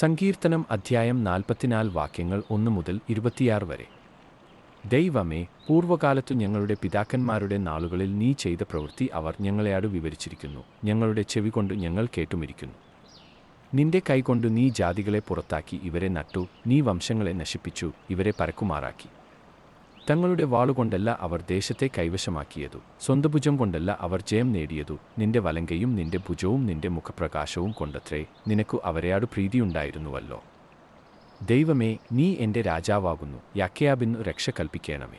സങ്കീർത്തനം അധ്യായം നാൽപ്പത്തിനാല് വാക്യങ്ങൾ ഒന്ന് മുതൽ ഇരുപത്തിയാറ് വരെ. ദൈവമേ പൂർവകാലത്തു ഞങ്ങളുടെ പിതാക്കന്മാരുടെ നാളുകളിൽ നീ ചെയ്ത പ്രവൃത്തി അവർ ഞങ്ങളെയാട് വിവരിച്ചിരിക്കുന്നു. ഞങ്ങളുടെ ചെവി കൊണ്ട് ഞങ്ങൾ കേട്ടുമിരിക്കുന്നു. നിന്റെ കൈകൊണ്ട് നീ ജാതികളെ പുറത്താക്കി ഇവരെ നട്ടു നീ വംശങ്ങളെ നശിപ്പിച്ചു ഇവരെ പരക്കുമാറാക്കി. തങ്ങളുടെ വാളുകൊണ്ടല്ല അവർ ദേശത്തെ കൈവശമാക്കിയതു. സ്വന്തഭുജം കൊണ്ടല്ല അവർ ജയം നേടിയതു. നിന്റെ വലങ്കയും നിന്റെ ഭുജവും നിന്റെ മുഖപ്രകാശവും കൊണ്ടത്രേ നിനക്കു അവരെയാടു പ്രീതിയുണ്ടായിരുന്നുവല്ലോ. ദൈവമേ നീ എന്റെ രാജാവാകുന്നു. യാക്കയാബിന്നു രക്ഷ കൽപ്പിക്കണമേ.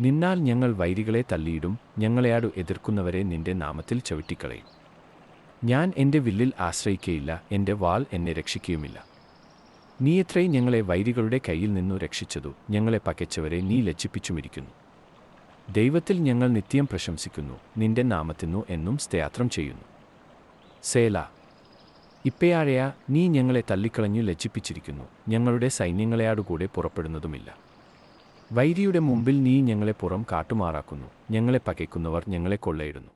നിന്നാൽ ഞങ്ങൾ വൈരികളെ തള്ളിയിടും. ഞങ്ങളെയാടു എതിർക്കുന്നവരെ നിന്റെ നാമത്തിൽ ചവിട്ടിക്കളയും. ഞാൻ എന്റെ വില്ലിൽ ആശ്രയിക്കയില്ല. എന്റെ വാൾ എന്നെ രക്ഷിക്കുകയുമില്ല നീ എത്രേ ഞങ്ങളെ വൈരികളുടെ കയ്യിൽ നിന്നു രക്ഷിച്ചതു. ഞങ്ങളെ പകച്ചവരെ നീ ലജ്ജിപ്പിച്ചുമിരിക്കുന്നു. ദൈവത്തിൽ ഞങ്ങൾ നിത്യം പ്രശംസിക്കുന്നു. നിന്റെ നാമത്തിനു എന്നും സ്തയാത്രം ചെയ്യുന്നു. സേല. ഇപ്പയാഴയ നീ ഞങ്ങളെ തള്ളിക്കളഞ്ഞു ലജ്ജിപ്പിച്ചിരിക്കുന്നു. ഞങ്ങളുടെ സൈന്യങ്ങളെയാടുകൂടെ പുറപ്പെടുന്നതുമില്ല. വൈരിയുടെ മുമ്പിൽ നീ ഞങ്ങളെ പുറം കാട്ടുമാറാക്കുന്നു. ഞങ്ങളെ പകയ്ക്കുന്നവർ ഞങ്ങളെ കൊള്ളയിടുന്നു.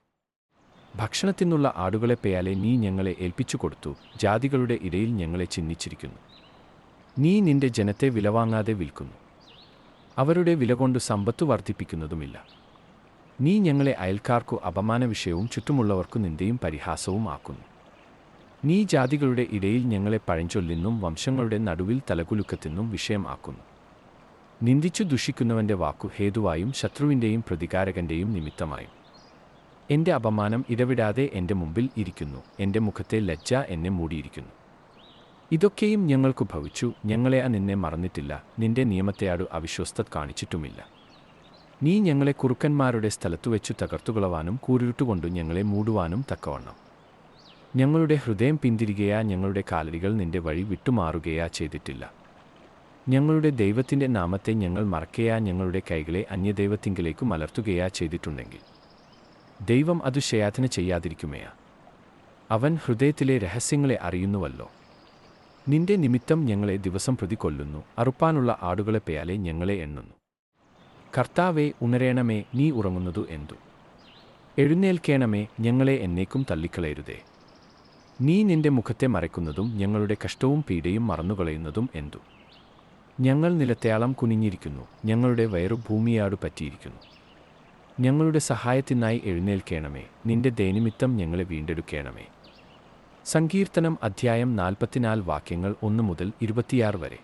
ഭക്ഷണത്തിനുള്ള ആടുകളെ പേയാലെ നീ ഞങ്ങളെ ഏൽപ്പിച്ചു കൊടുത്തു ജാതികളുടെ ഇടയിൽ ഞങ്ങളെ ചിഹ്നിച്ചിരിക്കുന്നു നീ നിന്റെ ജനത്തെ വിലവാങ്ങാതെ വിൽക്കുന്നു. അവരുടെ വില കൊണ്ട് സമ്പത്ത് വർദ്ധിപ്പിക്കുന്നതുമില്ല. നീ ഞങ്ങളെ അയൽക്കാർക്കു അപമാന വിഷയവും ചുറ്റുമുള്ളവർക്കു നിന്ദയും പരിഹാസവും ആക്കുന്നു. നീ ജാതികളുടെ ഇടയിൽ ഞങ്ങളെ പഴഞ്ചൊല്ലിന്നും വംശങ്ങളുടെ നടുവിൽ തലകുലുക്കത്തിനും വിഷയം ആക്കുന്നു. നിന്ദിച്ചു ദുഷിക്കുന്നവന്റെ വാക്കു ഹേതുവായും ശത്രുവിന്റെയും പ്രതികാരകന്റെയും നിമിത്തമായും. എന്റെ അപമാനം ഇടവിടാതെ എന്റെ മുമ്പിൽ ഇരിക്കുന്നു. എന്റെ മുഖത്തെ ലജ്ജ എന്നെ മൂടിയിരിക്കുന്നു. ഇതൊക്കെയും ഞങ്ങൾക്കു ഭവിച്ചു. ഞങ്ങളെ ആ നിന്നെ മറന്നിട്ടില്ല. നിന്റെ നിയമത്തെയാടു അവിശ്വസ്ത കാണിച്ചിട്ടുമില്ല. നീ ഞങ്ങളെ കുറുക്കന്മാരുടെ സ്ഥലത്തു വെച്ചു തകർത്തുകളവാനും കൂരിട്ടുകൊണ്ടു ഞങ്ങളെ മൂടുവാനും തക്കവണ്ണം. ഞങ്ങളുടെ ഹൃദയം പിന്തിരികയാ ഞങ്ങളുടെ കാലടികൾ നിന്റെ വഴി വിട്ടുമാറുകയാ ചെയ്തിട്ടില്ല. ഞങ്ങളുടെ ദൈവത്തിന്റെ നാമത്തെ ഞങ്ങൾ മറക്കയാ ഞങ്ങളുടെ കൈകളെ അന്യദൈവത്തിങ്കിലേക്കു മലർത്തുകയാ ചെയ്തിട്ടുണ്ടെങ്കിൽ. ദൈവം അതു ശയാതന ചെയ്യാതിരിക്കുമേയാ. അവൻ ഹൃദയത്തിലെ രഹസ്യങ്ങളെ അറിയുന്നുവല്ലോ. നിന്റെ നിമിത്തം ഞങ്ങളെ ദിവസം പ്രതി കൊല്ലുന്നു. അറുപ്പാനുള്ള ആടുകളെ പേയാലെ ഞങ്ങളെ എണ്ണുന്നു. കർത്താവേ ഉണരേണമേ നീ ഉറങ്ങുന്നതു എന്തു? എഴുന്നേൽക്കേണമേ ഞങ്ങളെ എന്നേക്കും തള്ളിക്കളയരുതേ. നീ നിന്റെ മുഖത്തെ മറയ്ക്കുന്നതും ഞങ്ങളുടെ കഷ്ടവും പീഡയും മറന്നുകളയുന്നതും എന്തു? ഞങ്ങൾ നിലത്തേളം കുനിഞ്ഞിരിക്കുന്നു. ഞങ്ങളുടെ വയറു ഭൂമിയാടു പറ്റിയിരിക്കുന്നു. ഞങ്ങളുടെ സഹായത്തിനായി എഴുന്നേൽക്കേണമേ. നിന്റെ ദൈനിമിത്തം ഞങ്ങളെ വീണ്ടെടുക്കേണമേ. സങ്കീർത്തനം അധ്യായം നാൽപ്പത്തിനാല് വാക്യങ്ങൾ ഒന്ന് മുതൽ ഇരുപത്തിയാറ് വരെ.